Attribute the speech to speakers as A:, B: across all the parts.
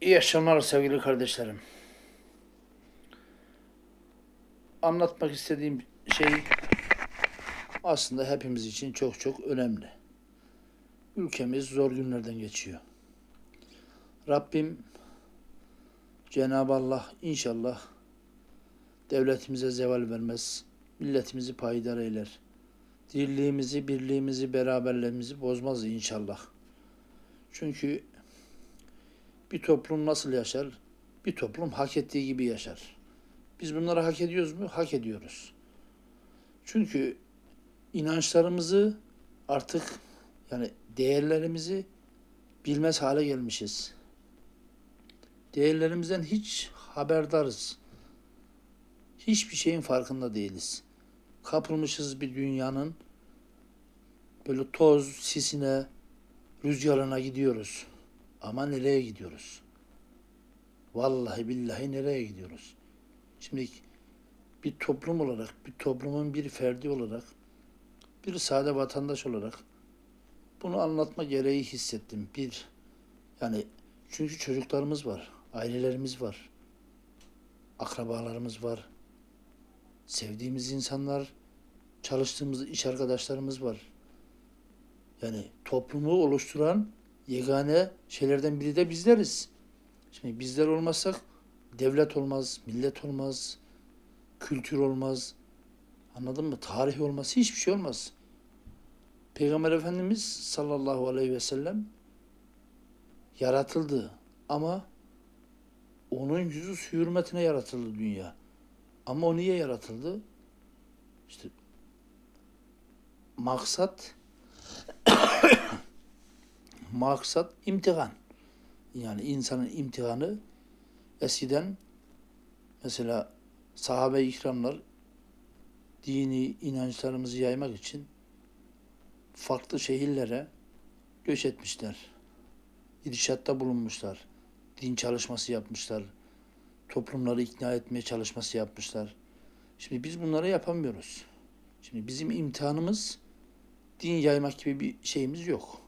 A: İyi akşamlar sevgili kardeşlerim. Anlatmak istediğim şey aslında hepimiz için çok çok önemli. Ülkemiz zor günlerden geçiyor. Rabbim Cenab-ı Allah inşallah devletimize zeval vermez, milletimizi payidar eyler. Dirliğimizi, birliğimizi, beraberliğimizi bozmaz inşallah. Çünkü bir toplum nasıl yaşar? Bir toplum hak ettiği gibi yaşar. Biz bunları hak ediyoruz mu? Hak ediyoruz. Çünkü inançlarımızı artık yani değerlerimizi bilmez hale gelmişiz. Değerlerimizden hiç haberdarız. Hiçbir şeyin farkında değiliz. Kapılmışız bir dünyanın böyle toz, sisine, rüzgarına gidiyoruz. Ama nereye gidiyoruz? Vallahi billahi nereye gidiyoruz? Şimdi bir toplum olarak, bir toplumun bir ferdi olarak, bir sade vatandaş olarak bunu anlatma gereği hissettim. Bir, yani çünkü çocuklarımız var, ailelerimiz var, akrabalarımız var, sevdiğimiz insanlar, çalıştığımız iş arkadaşlarımız var. Yani toplumu oluşturan yegane şeylerden biri de bizleriz. Şimdi bizler olmazsak devlet olmaz, millet olmaz, kültür olmaz. Anladın mı? Tarih olmaz, hiçbir şey olmaz. Peygamber Efendimiz sallallahu aleyhi ve sellem yaratıldı ama onun yüzü su hürmetine yaratıldı dünya. Ama o niye yaratıldı? İşte maksat maksat imtihan. Yani insanın imtihanı eskiden mesela sahabe-i ikramlar dini inançlarımızı yaymak için farklı şehirlere göç etmişler. İrşatta bulunmuşlar. Din çalışması yapmışlar. Toplumları ikna etmeye çalışması yapmışlar. Şimdi biz bunları yapamıyoruz. Şimdi bizim imtihanımız din yaymak gibi bir şeyimiz yok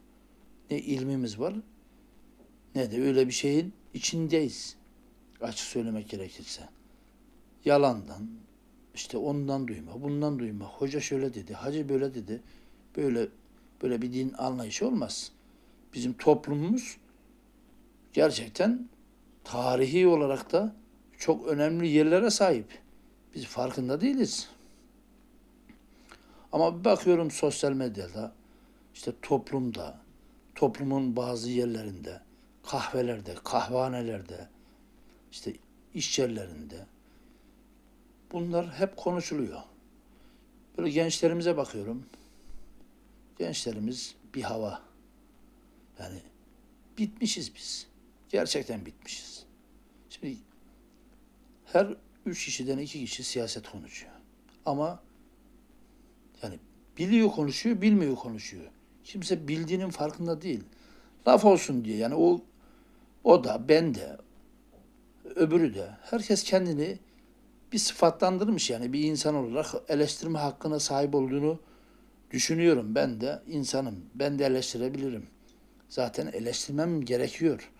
A: ne ilmimiz var ne de öyle bir şeyin içindeyiz. Açık söylemek gerekirse. Yalandan, işte ondan duyma, bundan duyma. Hoca şöyle dedi, hacı böyle dedi. Böyle böyle bir din anlayışı olmaz. Bizim toplumumuz gerçekten tarihi olarak da çok önemli yerlere sahip. Biz farkında değiliz. Ama bakıyorum sosyal medyada, işte toplumda, toplumun bazı yerlerinde, kahvelerde, kahvanelerde, işte iş yerlerinde bunlar hep konuşuluyor. Böyle gençlerimize bakıyorum. Gençlerimiz bir hava. Yani bitmişiz biz. Gerçekten bitmişiz. Şimdi her üç kişiden iki kişi siyaset konuşuyor. Ama yani biliyor konuşuyor, bilmiyor konuşuyor. Kimse bildiğinin farkında değil. Laf olsun diye yani o o da ben de öbürü de herkes kendini bir sıfatlandırmış yani bir insan olarak eleştirme hakkına sahip olduğunu düşünüyorum. Ben de insanım. Ben de eleştirebilirim. Zaten eleştirmem gerekiyor.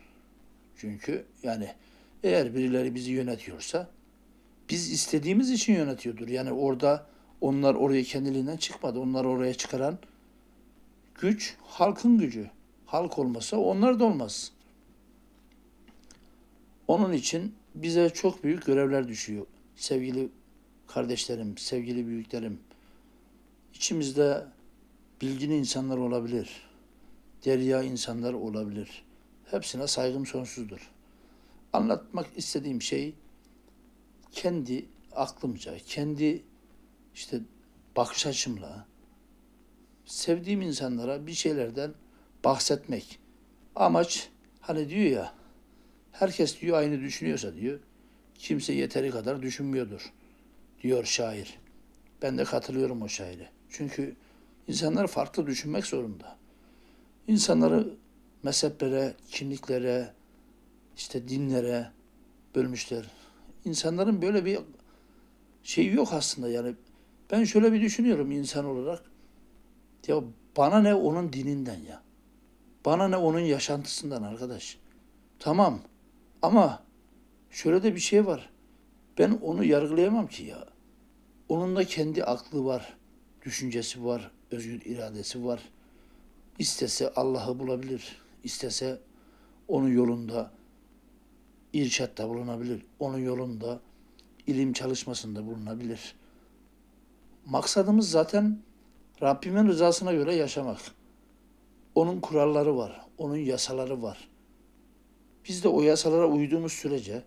A: Çünkü yani eğer birileri bizi yönetiyorsa biz istediğimiz için yönetiyordur. Yani orada onlar oraya kendiliğinden çıkmadı. Onlar oraya çıkaran güç halkın gücü. Halk olmasa onlar da olmaz. Onun için bize çok büyük görevler düşüyor. Sevgili kardeşlerim, sevgili büyüklerim. İçimizde bilgili insanlar olabilir. Derya insanlar olabilir. Hepsine saygım sonsuzdur. Anlatmak istediğim şey kendi aklımca, kendi işte bakış açımla, sevdiğim insanlara bir şeylerden bahsetmek. Amaç hani diyor ya herkes diyor aynı düşünüyorsa diyor kimse yeteri kadar düşünmüyordur diyor şair. Ben de katılıyorum o şaire. Çünkü insanlar farklı düşünmek zorunda. İnsanları mezheplere, kimliklere, işte dinlere bölmüşler. İnsanların böyle bir şeyi yok aslında yani. Ben şöyle bir düşünüyorum insan olarak. Ya bana ne onun dininden ya. Bana ne onun yaşantısından arkadaş. Tamam. Ama şöyle de bir şey var. Ben onu yargılayamam ki ya. Onun da kendi aklı var, düşüncesi var, özgür iradesi var. İstese Allah'ı bulabilir. İstese onun yolunda irşatta bulunabilir. Onun yolunda ilim çalışmasında bulunabilir. Maksadımız zaten Rabbimin rızasına göre yaşamak. Onun kuralları var, onun yasaları var. Biz de o yasalara uyduğumuz sürece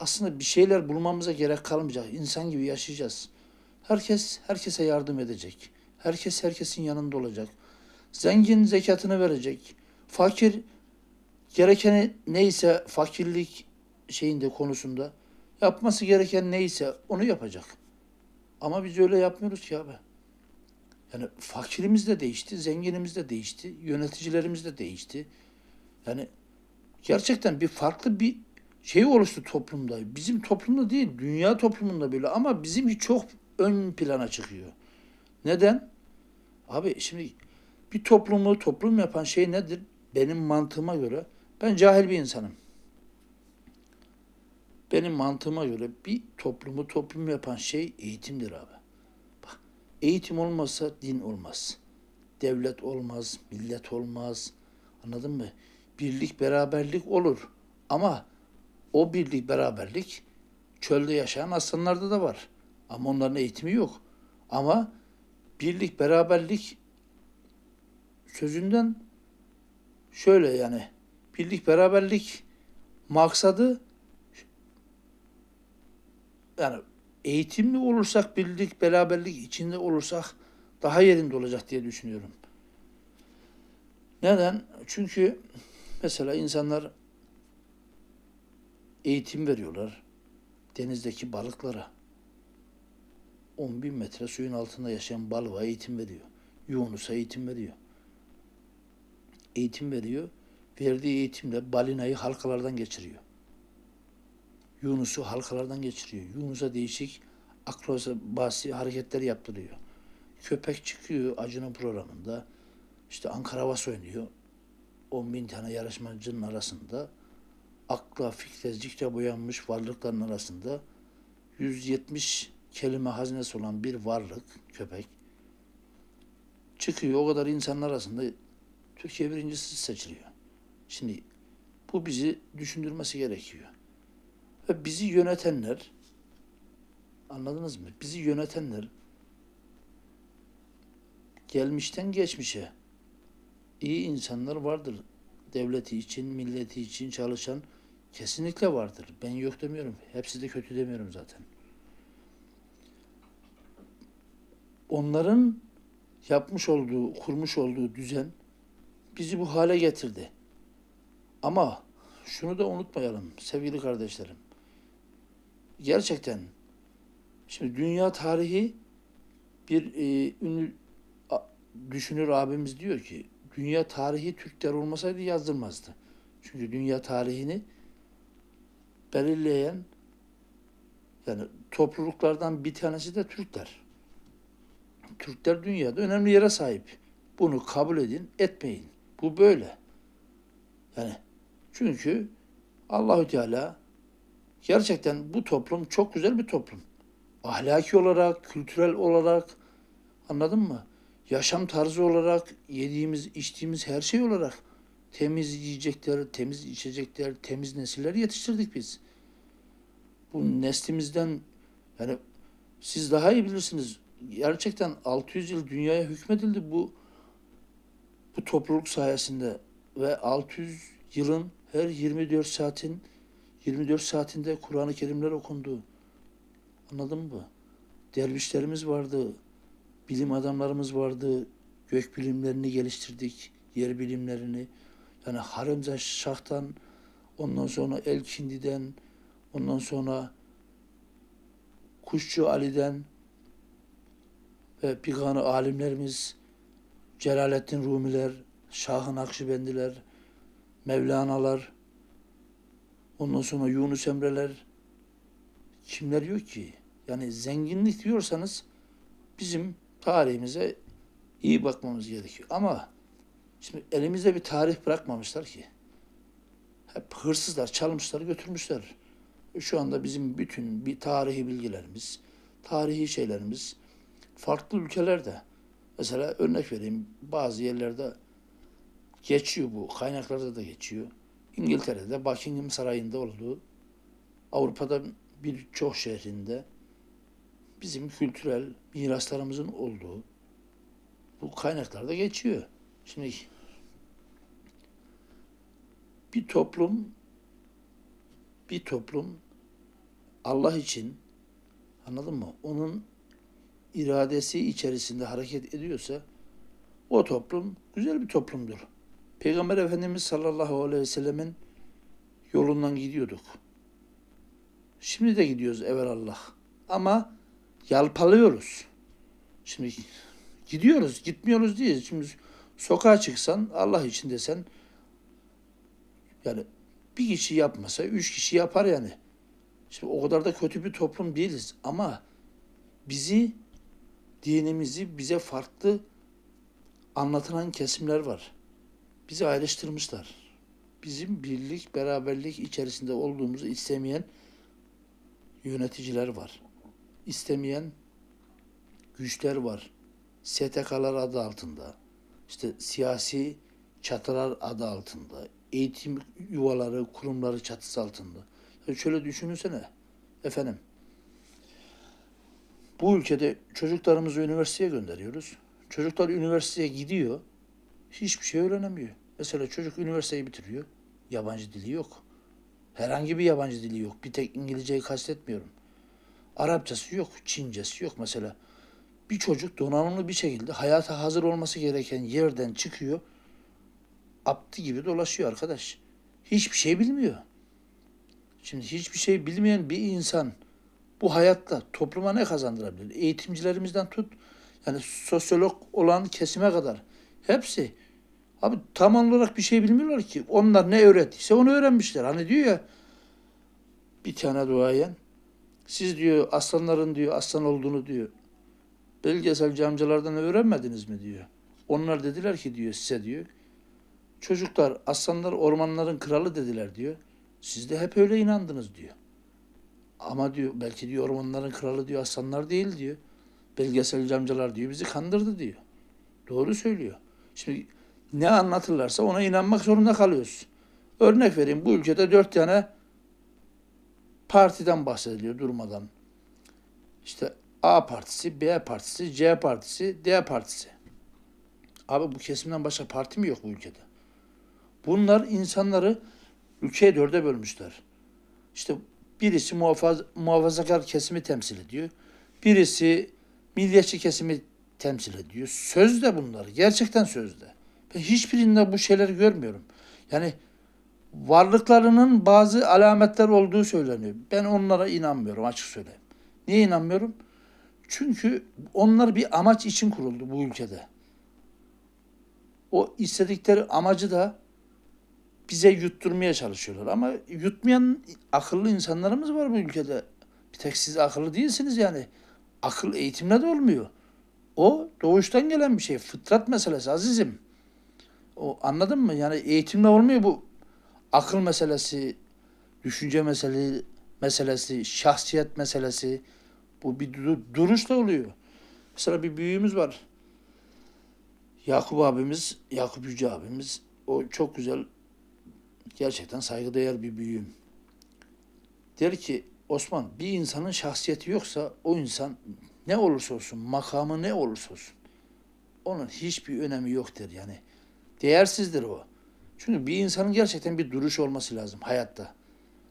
A: aslında bir şeyler bulmamıza gerek kalmayacak. İnsan gibi yaşayacağız. Herkes herkese yardım edecek. Herkes herkesin yanında olacak. Zengin zekatını verecek. Fakir gerekeni neyse fakirlik şeyinde konusunda yapması gereken neyse onu yapacak. Ama biz öyle yapmıyoruz ki abi. Yani fakirimiz de değişti, zenginimiz de değişti, yöneticilerimiz de değişti. Yani gerçekten bir farklı bir şey oluştu toplumda. Bizim toplumda değil, dünya toplumunda böyle ama bizimki çok ön plana çıkıyor. Neden? Abi şimdi bir toplumu toplum yapan şey nedir? Benim mantığıma göre ben cahil bir insanım. Benim mantığıma göre bir toplumu toplum yapan şey eğitimdir abi. Eğitim olmazsa din olmaz. Devlet olmaz, millet olmaz. Anladın mı? Birlik, beraberlik olur. Ama o birlik, beraberlik çölde yaşayan aslanlarda da var. Ama onların eğitimi yok. Ama birlik, beraberlik sözünden şöyle yani birlik, beraberlik maksadı yani eğitimli olursak, birlik, beraberlik içinde olursak daha yerinde olacak diye düşünüyorum. Neden? Çünkü mesela insanlar eğitim veriyorlar denizdeki balıklara. 10 bin metre suyun altında yaşayan balığa eğitim veriyor. Yunus'a eğitim veriyor. Eğitim veriyor. Verdiği eğitimle balinayı halkalardan geçiriyor. Yunus'u halkalardan geçiriyor. Yunus'a değişik akrobasi hareketler yaptırıyor. Köpek çıkıyor acının programında. İşte Ankara Havas oynuyor. 10 bin tane yarışmacının arasında akla, fikre, zikre boyanmış varlıkların arasında 170 kelime hazinesi olan bir varlık, köpek çıkıyor. O kadar insanın arasında Türkiye birincisi seçiliyor. Şimdi bu bizi düşündürmesi gerekiyor. Ve bizi yönetenler, anladınız mı? Bizi yönetenler gelmişten geçmişe iyi insanlar vardır. Devleti için, milleti için çalışan kesinlikle vardır. Ben yok demiyorum. Hepsi de kötü demiyorum zaten. Onların yapmış olduğu, kurmuş olduğu düzen bizi bu hale getirdi. Ama şunu da unutmayalım sevgili kardeşlerim. Gerçekten şimdi dünya tarihi bir e, ünlü a, düşünür abimiz diyor ki dünya tarihi Türkler olmasaydı yazdırmazdı. Çünkü dünya tarihini belirleyen yani topluluklardan bir tanesi de Türkler. Türkler dünyada önemli yere sahip. Bunu kabul edin, etmeyin. Bu böyle. Yani çünkü Allahü Teala gerçekten bu toplum çok güzel bir toplum. Ahlaki olarak, kültürel olarak anladın mı? Yaşam tarzı olarak, yediğimiz, içtiğimiz her şey olarak temiz yiyecekler, temiz içecekler, temiz nesiller yetiştirdik biz. Bu neslimizden yani siz daha iyi bilirsiniz. Gerçekten 600 yıl dünyaya hükmedildi bu bu topluluk sayesinde ve 600 yılın her 24 saatin 24 saatinde Kur'an-ı Kerimler okundu. Anladın mı? Dervişlerimiz vardı, bilim adamlarımız vardı, gök bilimlerini geliştirdik, yer bilimlerini. Yani Haremza Şah'tan, ondan sonra Elkindi'den, ondan sonra Kuşçu Ali'den ve Biganı alimlerimiz, Celalettin Rumiler, Şah-ı Nakşibendiler, Mevlana'lar, ondan sonra Yunus Emre'ler, kimler yok ki? Yani zenginlik diyorsanız bizim tarihimize iyi bakmamız gerekiyor. Ama şimdi elimizde bir tarih bırakmamışlar ki. hep hırsızlar çalmışlar götürmüşler. Şu anda bizim bütün bir tarihi bilgilerimiz, tarihi şeylerimiz farklı ülkelerde. Mesela örnek vereyim bazı yerlerde geçiyor bu kaynaklarda da geçiyor. İngiltere'de Buckingham Sarayı'nda olduğu, Avrupa'da birçok şehrinde bizim kültürel miraslarımızın olduğu bu kaynaklarda geçiyor. Şimdi bir toplum bir toplum Allah için anladın mı? Onun iradesi içerisinde hareket ediyorsa o toplum güzel bir toplumdur. Peygamber Efendimiz sallallahu aleyhi ve sellemin yolundan gidiyorduk. Şimdi de gidiyoruz evelallah. Ama yalpalıyoruz. Şimdi gidiyoruz, gitmiyoruz diye. Şimdi sokağa çıksan Allah için desen yani bir kişi yapmasa üç kişi yapar yani. Şimdi o kadar da kötü bir toplum değiliz ama bizi dinimizi bize farklı anlatılan kesimler var. Bizi ayrıştırmışlar. Bizim birlik, beraberlik içerisinde olduğumuzu istemeyen yöneticiler var. İstemeyen güçler var. STK'lar adı altında. işte siyasi çatılar adı altında. Eğitim yuvaları, kurumları çatısı altında. Ya şöyle düşünürsene. Efendim, bu ülkede çocuklarımızı üniversiteye gönderiyoruz. Çocuklar üniversiteye gidiyor. Hiçbir şey öğrenemiyor. Mesela çocuk üniversiteyi bitiriyor. Yabancı dili yok. Herhangi bir yabancı dili yok. Bir tek İngilizceyi kastetmiyorum. Arapçası yok, Çincesi yok mesela. Bir çocuk donanımlı bir şekilde hayata hazır olması gereken yerden çıkıyor. Aptı gibi dolaşıyor arkadaş. Hiçbir şey bilmiyor. Şimdi hiçbir şey bilmeyen bir insan bu hayatta topluma ne kazandırabilir? Eğitimcilerimizden tut, yani sosyolog olan kesime kadar hepsi abi tam olarak bir şey bilmiyorlar ki. Onlar ne öğrettiyse onu öğrenmişler. Hani diyor ya bir tane duayen siz diyor aslanların diyor aslan olduğunu diyor belgeselci amcalardan öğrenmediniz mi diyor. Onlar dediler ki diyor size diyor çocuklar aslanlar ormanların kralı dediler diyor. Siz de hep öyle inandınız diyor. Ama diyor belki diyor ormanların kralı diyor aslanlar değil diyor. Belgeselci amcalar diyor bizi kandırdı diyor. Doğru söylüyor. Şimdi ne anlatırlarsa ona inanmak zorunda kalıyoruz. Örnek vereyim bu ülkede dört tane partiden bahsediliyor durmadan. İşte A partisi, B partisi, C partisi, D partisi. Abi bu kesimden başka parti mi yok bu ülkede? Bunlar insanları ülkeye dörde bölmüşler. İşte birisi muhafaz, muhafazakar kesimi temsil ediyor. Birisi milliyetçi kesimi temsil ediyor. Sözde bunlar. Gerçekten sözde. Ben hiçbirinde bu şeyleri görmüyorum. Yani varlıklarının bazı alametler olduğu söyleniyor. Ben onlara inanmıyorum açık söyleyeyim. Niye inanmıyorum? Çünkü onlar bir amaç için kuruldu bu ülkede. O istedikleri amacı da bize yutturmaya çalışıyorlar. Ama yutmayan akıllı insanlarımız var bu ülkede. Bir tek siz akıllı değilsiniz yani. Akıl eğitimle de olmuyor. O doğuştan gelen bir şey. Fıtrat meselesi azizim. O anladın mı? Yani eğitimle olmuyor bu. Akıl meselesi, düşünce meselesi, meselesi, şahsiyet meselesi. Bu bir du- duruşla oluyor. Mesela bir büyüğümüz var. Yakup abimiz, Yakup Yüce abimiz. O çok güzel, gerçekten saygıdeğer bir büyüğüm. Der ki Osman bir insanın şahsiyeti yoksa o insan ne olursa olsun, makamı ne olursa olsun onun hiçbir önemi yok der yani. Değersizdir o. Çünkü bir insanın gerçekten bir duruş olması lazım hayatta.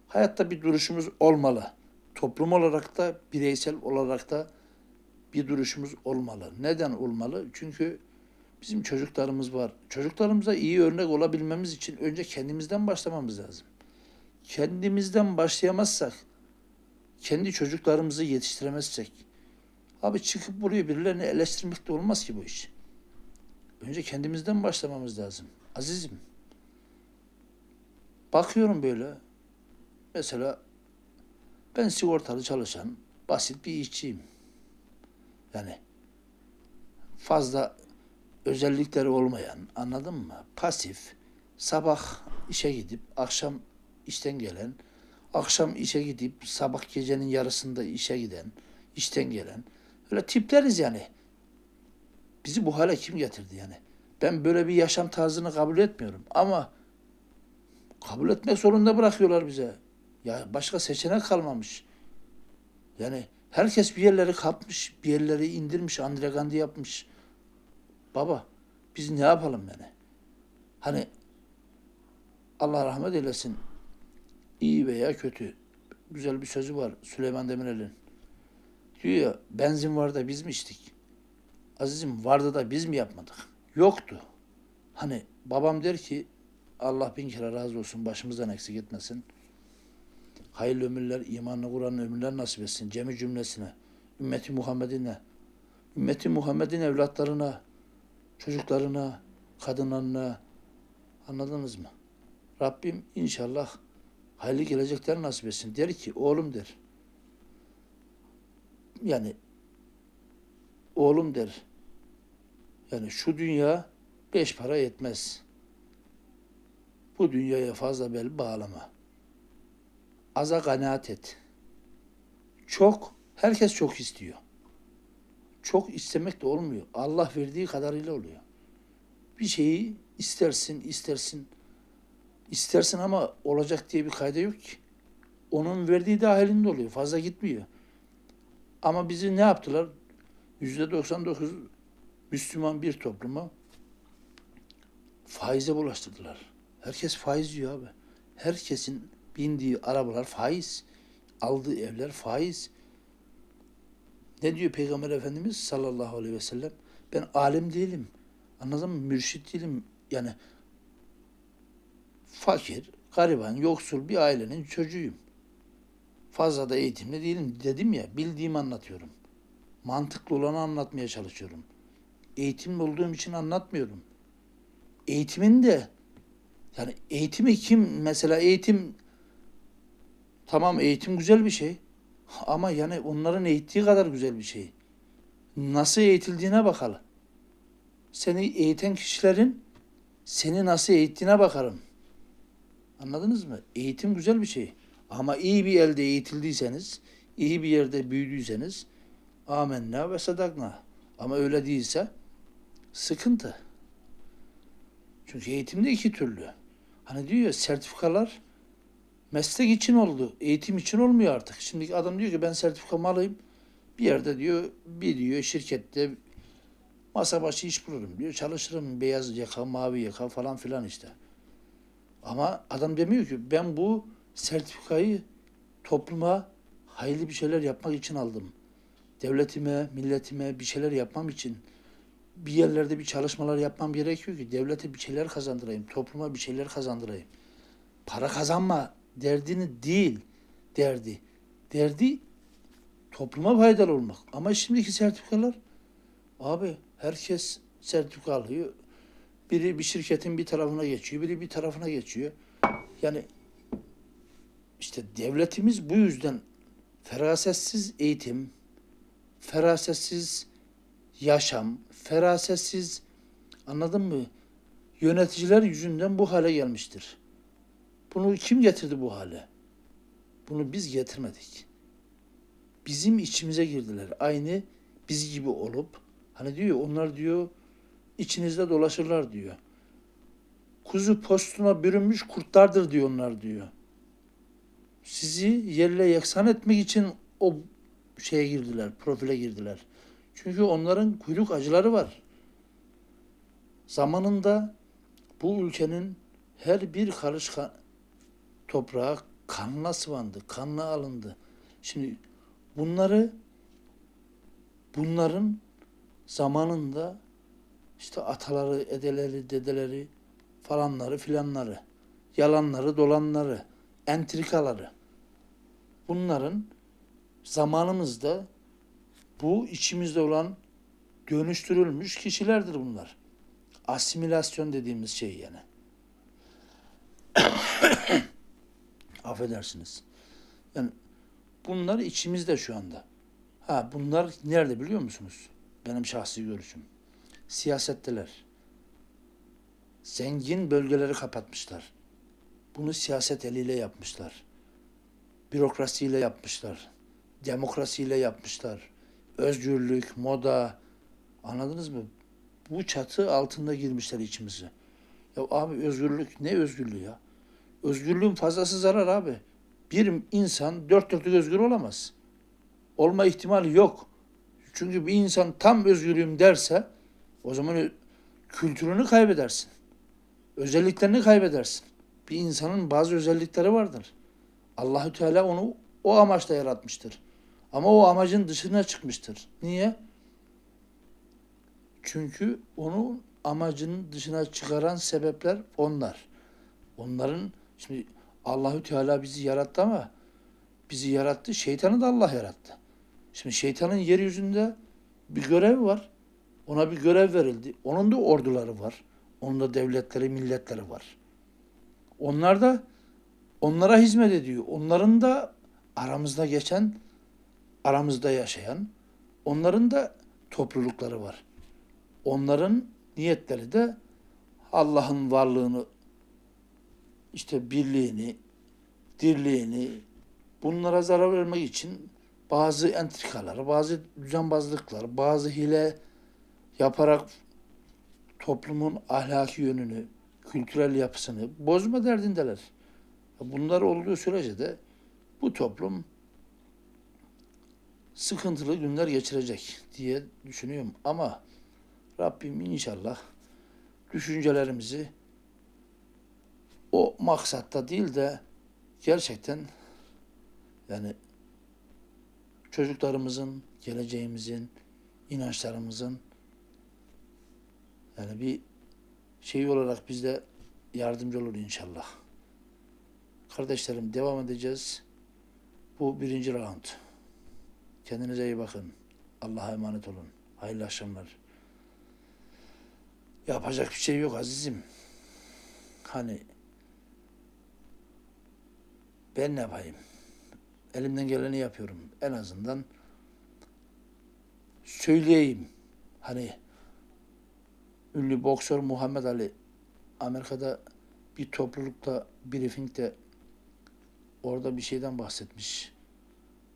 A: Hayatta bir duruşumuz olmalı. Toplum olarak da, bireysel olarak da bir duruşumuz olmalı. Neden olmalı? Çünkü bizim çocuklarımız var. Çocuklarımıza iyi örnek olabilmemiz için önce kendimizden başlamamız lazım. Kendimizden başlayamazsak, kendi çocuklarımızı yetiştiremezsek, abi çıkıp buraya birilerini eleştirmek de olmaz ki bu iş. Önce kendimizden başlamamız lazım. Azizim. Bakıyorum böyle. Mesela ben sigortalı çalışan basit bir işçiyim. Yani fazla özellikleri olmayan, anladın mı? Pasif, sabah işe gidip akşam işten gelen, akşam işe gidip sabah gecenin yarısında işe giden, işten gelen. Öyle tipleriz yani. Bizi bu hale kim getirdi yani? Ben böyle bir yaşam tarzını kabul etmiyorum ama kabul etmek zorunda bırakıyorlar bize. Ya başka seçenek kalmamış. Yani herkes bir yerleri kapmış, bir yerleri indirmiş, Andre Gandhi yapmış. Baba biz ne yapalım yani? Hani Allah rahmet eylesin. iyi veya kötü. Güzel bir sözü var Süleyman Demirel'in. Diyor benzin var da biz mi içtik? Azizim vardı da biz mi yapmadık? Yoktu. Hani babam der ki Allah bin kere razı olsun başımızdan eksik etmesin. Hayırlı ömürler, imanlı Kur'an'ın ömürler nasip etsin. Cemi cümlesine, ümmeti Muhammed'ine, ümmeti Muhammed'in evlatlarına, çocuklarına, kadınlarına anladınız mı? Rabbim inşallah hayırlı gelecekler nasip etsin. Der ki oğlum der. Yani oğlum der. Yani şu dünya beş para yetmez. Bu dünyaya fazla bel bağlama. Aza kanaat et. Çok, herkes çok istiyor. Çok istemek de olmuyor. Allah verdiği kadarıyla oluyor. Bir şeyi istersin, istersin, istersin ama olacak diye bir kayda yok ki. Onun verdiği dahilinde oluyor. Fazla gitmiyor. Ama bizi ne yaptılar? Yüzde 99 Müslüman bir topluma faize bulaştırdılar. Herkes faiz yiyor abi. Herkesin bindiği arabalar faiz. Aldığı evler faiz. Ne diyor Peygamber Efendimiz sallallahu aleyhi ve sellem? Ben alim değilim. Anladın mı? Mürşit değilim. Yani fakir, gariban, yoksul bir ailenin çocuğuyum. Fazla da eğitimli değilim dedim ya. Bildiğimi anlatıyorum. Mantıklı olanı anlatmaya çalışıyorum. Eğitimli olduğum için anlatmıyorum. Eğitimin de yani eğitimi kim mesela eğitim tamam eğitim güzel bir şey ama yani onların eğittiği kadar güzel bir şey. Nasıl eğitildiğine bakalım. Seni eğiten kişilerin seni nasıl eğittiğine bakarım. Anladınız mı? Eğitim güzel bir şey. Ama iyi bir elde eğitildiyseniz, iyi bir yerde büyüdüyseniz amenna ve sadakna. Ama öyle değilse sıkıntı. Çünkü eğitimde iki türlü. Hani diyor ya sertifikalar meslek için oldu. Eğitim için olmuyor artık. Şimdi adam diyor ki ben sertifikamı alayım. Bir yerde diyor bir diyor şirkette masa başı iş bulurum diyor. Çalışırım beyaz yaka, mavi yaka falan filan işte. Ama adam demiyor ki ben bu sertifikayı topluma hayırlı bir şeyler yapmak için aldım. Devletime, milletime bir şeyler yapmam için bir yerlerde bir çalışmalar yapmam gerekiyor ki devlete bir şeyler kazandırayım, topluma bir şeyler kazandırayım. Para kazanma derdini değil derdi. Derdi topluma faydalı olmak. Ama şimdiki sertifikalar abi herkes sertifika alıyor. Biri bir şirketin bir tarafına geçiyor, biri bir tarafına geçiyor. Yani işte devletimiz bu yüzden ferasetsiz eğitim, ferasetsiz yaşam, ferasetsiz anladın mı? Yöneticiler yüzünden bu hale gelmiştir. Bunu kim getirdi bu hale? Bunu biz getirmedik. Bizim içimize girdiler. Aynı biz gibi olup hani diyor onlar diyor içinizde dolaşırlar diyor. Kuzu postuna bürünmüş kurtlardır diyor onlar diyor. Sizi yerle yaksan etmek için o şeye girdiler, profile girdiler. Çünkü onların kuyruk acıları var. Zamanında bu ülkenin her bir karış ka- toprağı kanla sıvandı, kanla alındı. Şimdi bunları bunların zamanında işte ataları, edeleri, dedeleri falanları filanları, yalanları, dolanları, entrikaları. Bunların zamanımızda bu içimizde olan dönüştürülmüş kişilerdir bunlar. Asimilasyon dediğimiz şey yani. Affedersiniz. Yani bunlar içimizde şu anda. Ha bunlar nerede biliyor musunuz? Benim şahsi görüşüm. Siyasetteler. Zengin bölgeleri kapatmışlar. Bunu siyaset eliyle yapmışlar. Bürokrasiyle yapmışlar. Demokrasiyle yapmışlar. Özgürlük, moda. Anladınız mı? Bu çatı altında girmişler içimize. Ya abi özgürlük ne özgürlüğü ya? Özgürlüğün fazlası zarar abi. Bir insan dört dörtlük özgür olamaz. Olma ihtimali yok. Çünkü bir insan tam özgürlüğüm derse o zaman kültürünü kaybedersin. Özelliklerini kaybedersin. Bir insanın bazı özellikleri vardır. Allahü Teala onu o amaçla yaratmıştır. Ama o amacın dışına çıkmıştır. Niye? Çünkü onu amacının dışına çıkaran sebepler onlar. Onların şimdi Allahü Teala bizi yarattı ama bizi yarattı. Şeytanı da Allah yarattı. Şimdi şeytanın yeryüzünde bir görev var. Ona bir görev verildi. Onun da orduları var. Onun da devletleri, milletleri var. Onlar da onlara hizmet ediyor. Onların da aramızda geçen, aramızda yaşayan, onların da toplulukları var. Onların niyetleri de Allah'ın varlığını, işte birliğini, dirliğini bunlara zarar vermek için bazı entrikalar, bazı düzenbazlıklar, bazı hile yaparak toplumun ahlaki yönünü, kültürel yapısını bozma derdindeler. Bunlar olduğu sürece de bu toplum sıkıntılı günler geçirecek diye düşünüyorum. Ama Rabbim inşallah düşüncelerimizi o maksatta değil de gerçekten yani çocuklarımızın, geleceğimizin, inançlarımızın yani bir şey olarak bizde yardımcı olur inşallah. Kardeşlerim devam edeceğiz. Bu birinci round. Kendinize iyi bakın. Allah'a emanet olun. Hayırlı akşamlar. Yapacak bir şey yok azizim. Hani ben ne yapayım? Elimden geleni yapıyorum. En azından söyleyeyim. Hani ünlü boksör Muhammed Ali Amerika'da bir toplulukta briefingde orada bir şeyden bahsetmiş.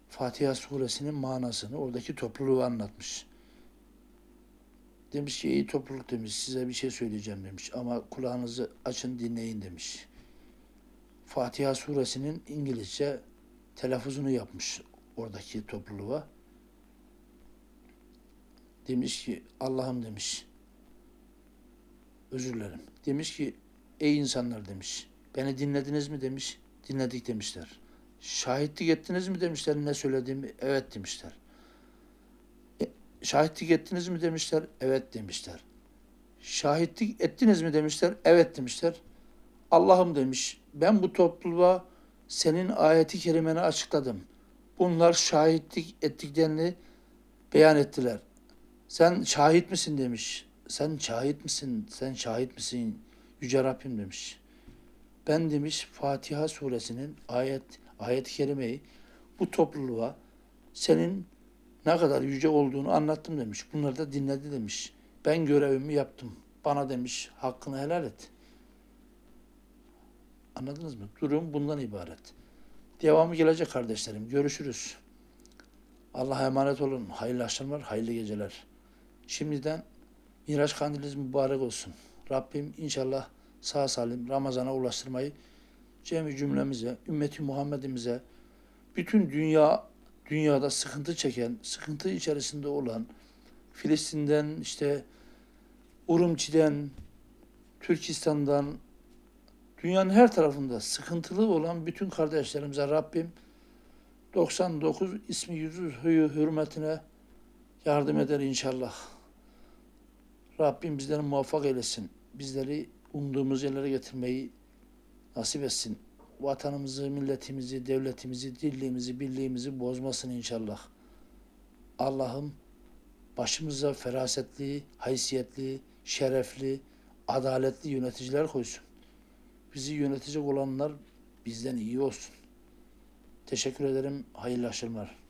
A: Fatiha suresinin manasını oradaki topluluğu anlatmış. Demiş ki iyi topluluk demiş size bir şey söyleyeceğim demiş ama kulağınızı açın dinleyin demiş. Fatiha suresinin İngilizce telaffuzunu yapmış oradaki topluluğa. Demiş ki Allah'ım demiş. Özür dilerim. Demiş ki ey insanlar demiş. Beni dinlediniz mi demiş. Dinledik demişler. Şahitlik ettiniz mi demişler ne söylediğimi. Evet demişler. E, şahitlik ettiniz mi demişler. Evet demişler. Şahitlik ettiniz mi demişler. Evet demişler. Allah'ım demiş. Ben bu topluluğa senin ayeti kerimeni açıkladım. Bunlar şahitlik ettiklerini beyan ettiler. Sen şahit misin demiş. Sen şahit misin? Sen şahit misin? Yüce Rabbim demiş. Ben demiş Fatiha suresinin ayet ayet-i kerimeyi bu topluluğa senin ne kadar yüce olduğunu anlattım demiş. Bunları da dinledi demiş. Ben görevimi yaptım. Bana demiş hakkını helal et. Anladınız mı? Durum bundan ibaret. Devamı gelecek kardeşlerim. Görüşürüz. Allah'a emanet olun. Hayırlı akşamlar, hayırlı geceler. Şimdiden Miraç kandiliniz mübarek olsun. Rabbim inşallah sağ salim Ramazan'a ulaştırmayı cemi cümlemize, ümmeti Muhammed'imize, bütün dünya dünyada sıkıntı çeken, sıkıntı içerisinde olan Filistin'den işte Urumçi'den, Türkistan'dan, dünyanın her tarafında sıkıntılı olan bütün kardeşlerimize Rabbim 99 ismi yüzü hüyü hürmetine yardım eder inşallah. Rabbim bizleri muvaffak eylesin. Bizleri umduğumuz yerlere getirmeyi nasip etsin. Vatanımızı, milletimizi, devletimizi, dirliğimizi, birliğimizi bozmasın inşallah. Allah'ım başımıza ferasetli, haysiyetli, şerefli, adaletli yöneticiler koysun. Bizi yönetecek olanlar bizden iyi olsun. Teşekkür ederim. Hayırlı akşamlar.